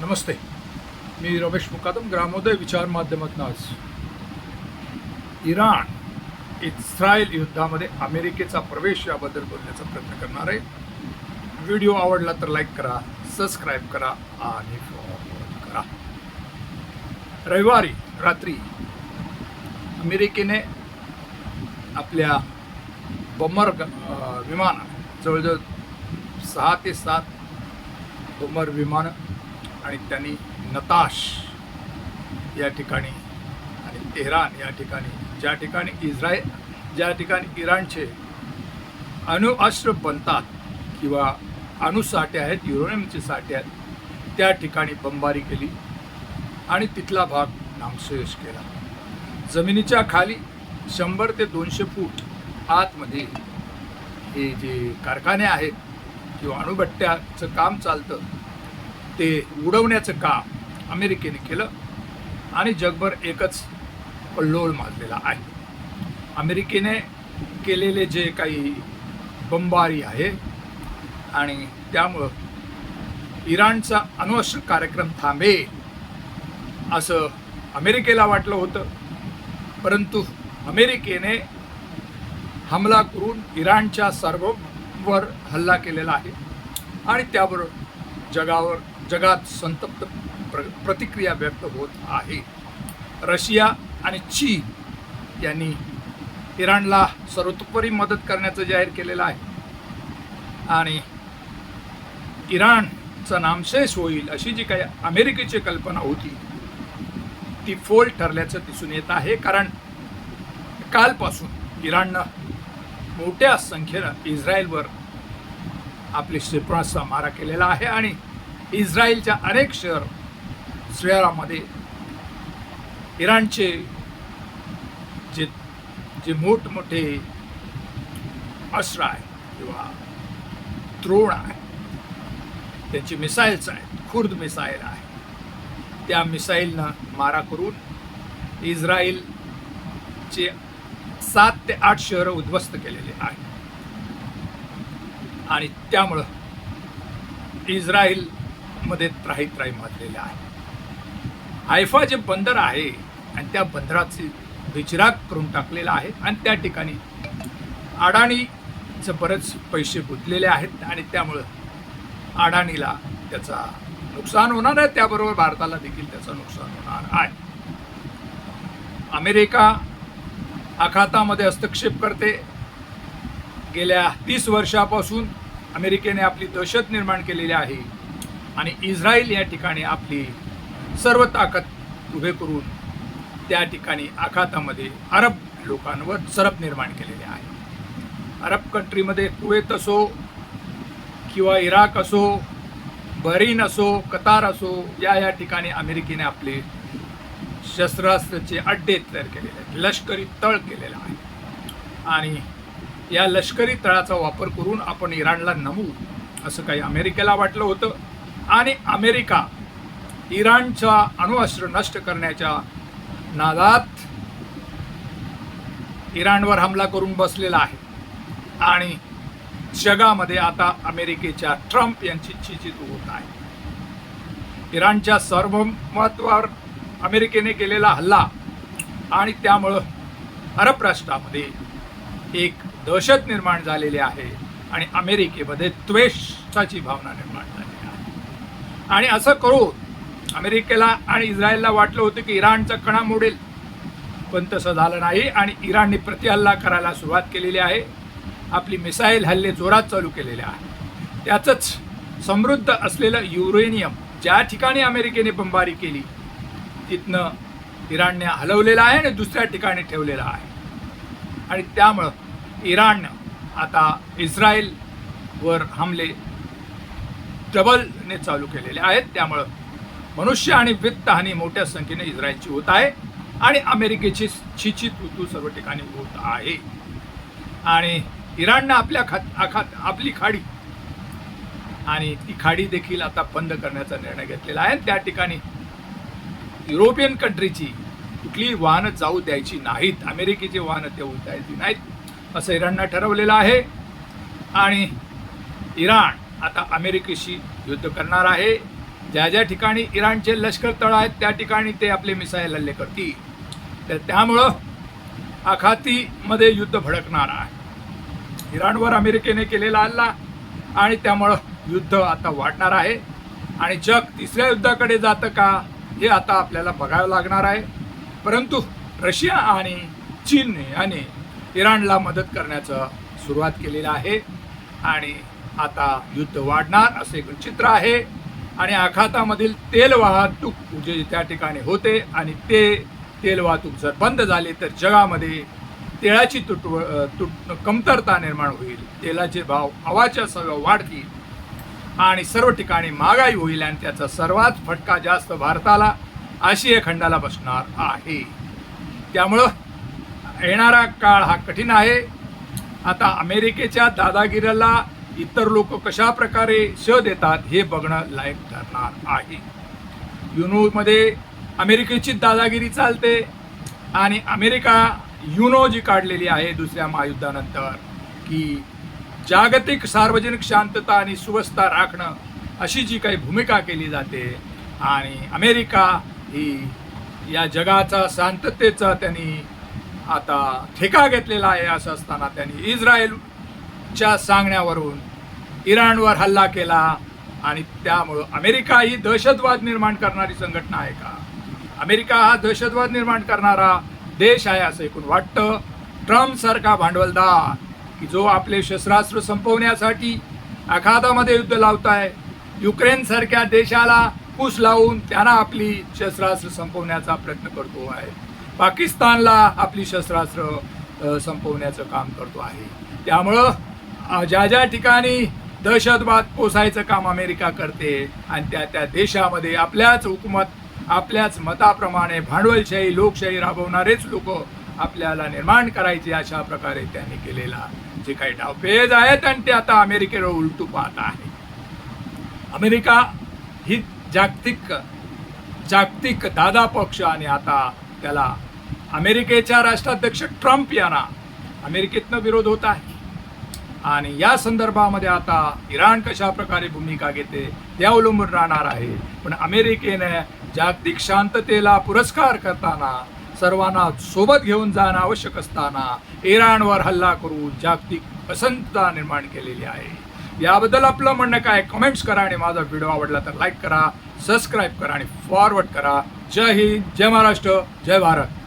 नमस्ते. मी रमेश मुकादम ग्रामोदय विचार माध्यमातून आज इराण इस्रायल युद्धामध्ये अमेरिकेचा प्रवेश याबद्दल बोलण्याचा प्रयत्न करणार आहे. व्हिडिओ आवडला तर लाईक करा सबस्क्राईब करा आणि फॉलो करा. रविवारी रात्री अमेरिकेने आपल्या बॉम्बर अं, विमान जवळजवळ सहा ते सात बॉम्बर विमानं आणि त्यांनी नताश या ठिकाणी आणि तेहरान या ठिकाणी ज्या ठिकाणी इस्रायल ज्या ठिकाणी इराणचे अणुअस्त्र बनतात किंवा अणुसाठे आहेत युरोनियमचे साठे आहेत त्या ठिकाणी बंबारी केली आणि तिथला भाग नामशेष केला. जमिनीच्या खाली शंभर ते दोनशे फूट आतमध्ये हे जे कारखाने आहेत किंवा अणुभट्ट्याचं काम चालतं ते उडवण्याचं काम अमेरिकेने केलं आणि जगभर एकच कल्लोळ माजलेला आहे. अमेरिकेने केलेले जे काही बंबारी आहे आणि त्यामुळं इराणचा अण्वस्त्र कार्यक्रम थांबेल असं अमेरिकेला वाटलं होतं. परंतु अमेरिकेने हमला करून इराणच्या सर्ववर हल्ला केलेला आहे आणि त्याबरोबर जगावर जगात संतप्त प्र प्रतिक्रिया व्यक्त होत आहे. रशिया आणि चीन यांनी इराणला सर्वतोपरी मदत करण्याचं जाहीर केलेलं आहे. आणि इराणचं नामशेष होईल अशी जी काही अमेरिकेची कल्पना होती ती फोल ठरल्याचं दिसून येत आहे. कारण कालपासून इराणनं मोठ्या संख्येनं इस्रायलवर आपली क्षेपणास्त्र मारा केलेला आहे आणि इस्रायलच्या अनेक शहर शहरामध्ये इराणचे जे जे मोठमोठे अस्त्र आहे किंवा द्रोण आहे त्यांची मिसाईल्स आहेत खुर्द मिसाईल आहे. त्या मिसाईलनं मारा करून इस्रायलचे सात ते आठ शहरं उद्ध्वस्त केलेले आहेत. आणि त्यामुळं मध्ये त्राही त्राही मारलेले आहे हायफा जे बंदर आहे आणि त्या बंदराचे बिचराग करून टाकलेला आहे आणि त्या ठिकाणी अडाणीचं बरेच पैसे गुंतलेले आहेत आणि त्यामुळं अडाणीला त्याचा नुकसान होणार आहे. त्याबरोबर भारताला देखील त्याचं नुकसान होणार आहे. अमेरिका आखातामध्ये हस्तक्षेप करते. गेल्या तीस वर्षापासून अमेरिकेने आपली दहशत निर्माण केलेली आहे. आणि इस्रायल या ठिकाणी आपली सर्व ताकद उभे करून त्या ठिकाणी आखातामध्ये अरब लोकांवर सरप निर्माण केलेले आहे. अरब कंट्रीमध्ये कुवेत असो किंवा इराक असो बहरीन असो कतार असो या या ठिकाणी अमेरिकेने आपले शस्त्रास्त्राचे अड्डे तयार केलेले आहेत लष्करी तळ केलेला आहे. आणि या लष्करी तळाचा वापर करून आपण इराणला नमू असं काही अमेरिकेला वाटलं होतं. आणि अमेरिका इराणचा अणुअस्त्र नष्ट करण्याच्या नादात इराणवर हमला करून बसलेला आहे. आणि जगामध्ये आता अमेरिकेच्या ट्रम्प यांची चिचित होत आहे. इराणच्या सार्वभौमत्वावर अमेरिकेने केलेला हल्ला आणि त्यामुळं अरब राष्ट्रामध्ये एक दहशत निर्माण झालेली आहे आणि अमेरिकेमध्ये द्वेषाची भावना निर्माण झाली. आणि असं करून अमेरिकेला आणि इस्रायलला वाटलं होतं की इराणचा कणा मोडेल. पण तसं झालं नाही आणि इराणने प्रतिहल्ला करायला सुरुवात केलेली आहे. आपली मिसाईल हल्ले जोरात चालू केलेले आहे त्याचंच समृद्ध असलेलं युरेनियम ज्या ठिकाणी अमेरिकेने बंबारी केली तिथनं इराणने हलवलेलं आहे आणि दुसऱ्या ठिकाणी ठेवलेलं आहे. आणि त्यामुळं इराणनं आता इस्रायलवर हमले डबलने चालू केलेले आहेत. त्यामुळं मनुष्य आणि वित्तहानी मोठ्या संख्येने इस्रायलची होत आहे आणि अमेरिकेची छिचित ऋतू सर्व ठिकाणी होत आहे. आणि इराणनं आपल्या खात आखात आपली खाडी आणि ती खाडी देखील आता बंद करण्याचा निर्णय घेतलेला आहे. त्या ठिकाणी युरोपियन कंट्रीची कुठलीही वाहनं जाऊ द्यायची नाहीत. अमेरिकेची वाहनं ते द्यायची नाहीत. असं इराणनं ठरवलेलं आहे. आणि इराण आता अमेरिकेशी युद्ध करणार आहे. ज्या ज्या ठिकाणी इराणचे लष्कर तळ आहेत त्या ठिकाणी ते आपले मिसाईल हल्ले करतील. तर त्यामुळं आखातीमध्ये युद्ध भडकणार आहे. इराणवर अमेरिकेने केलेला हल्ला आणि त्यामुळं युद्ध आता वाढणार आहे. आणि जग तिसऱ्या युद्धाकडे जातं का हे आता आपल्याला बघावं लागणार आहे. परंतु रशिया आणि चीनने याने इराणला मदत करण्याचं सुरुवात केलेलं आहे. आणि आता युद्ध वाढणार असे एक चित्र आहे. आणि आखातामधील तेल वाहतूक जे त्या ठिकाणी होते आणि ते तेल वाहतूक जर बंद झाली तर जगामध्ये तेलाची तुटव तुट कमतरता निर्माण होईल. तेलाचे भाव हवाच्या सर्व वाढतील. आणि सर्व ठिकाणी महागाई होईल आणि त्याचा सर्वात फटका जास्त भारताला आशिया खंडाला बसणार आहे. त्यामुळं येणारा काळ हा कठीण आहे. आता अमेरिकेच्या दादागिरीला इतर लोक कशा प्रकारे श देतात हे बघणं लायक ठरणार आहे. युनोमध्ये अमेरिकेची दादागिरी चालते आणि अमेरिका युनो जी काढलेली आहे दुसऱ्या महायुद्धानंतर की जागतिक सार्वजनिक शांतता आणि सुवस्था राखणं अशी जी काही भूमिका केली जाते आणि अमेरिका ही या जगाचा शांततेचा त्यांनी आता ठेका घेतलेला आहे असं असताना त्यांनी इस्रायलच्या सांगण्यावरून इराणवर हल्ला केला आणि त्यामुळं अमेरिका ही दहशतवाद निर्माण करणारी संघटना आहे का? अमेरिका हा दहशतवाद निर्माण करणारा देश आहे असं एकूण वाटतं. ट्रम्प सारखा भांडवलदार की जो आपले शस्त्रास्त्र संपवण्यासाठी आखातामध्ये युद्ध लावताय आहे युक्रेनसारख्या देशाला पूस लावून त्यांना आपली शस्त्रास्त्र संपवण्याचा प्रयत्न करतो आहे. पाकिस्तानला आपली शस्त्रास्त्र संपवण्याचं काम करतो आहे. त्यामुळं ज्या ज्या ठिकाणी दहशतवाद पोसायचं काम अमेरिका करते आणि त्या त्या देशामध्ये आपल्याच हुकूमत आपल्याच मताप्रमाणे भांडवलशाही लोकशाही राबवणारेच लोक आपल्याला निर्माण करायचे अशा प्रकारे त्यांनी केलेला जे काही डावपेज आहेत आणि ते आता अमेरिकेवर उलटू पाहत आहे. अमेरिका ही जागतिक जागतिक दादा पक्ष आणि आता त्याला अमेरिकेच्या राष्ट्राध्यक्ष ट्रम्प यांना अमेरिकेतनं विरोध होत आहे. आणि या संदर्भामध्ये आता इराण कशा प्रकारे भूमिका घेते ते अवलंबून राहणार आहे. पण अमेरिकेने जागतिक शांततेला पुरस्कार करताना सर्वांना सोबत घेऊन जाणं आवश्यक असताना इराणवर हल्ला करून जागतिक असंतता निर्माण केलेली आहे. याबद्दल आपलं म्हणणं काय? कमेंट्स करा आणि माझा व्हिडिओ आवडला तर लाईक करा सबस्क्राईब करा आणि फॉरवर्ड करा. जय हिंद जय महाराष्ट्र जय भारत.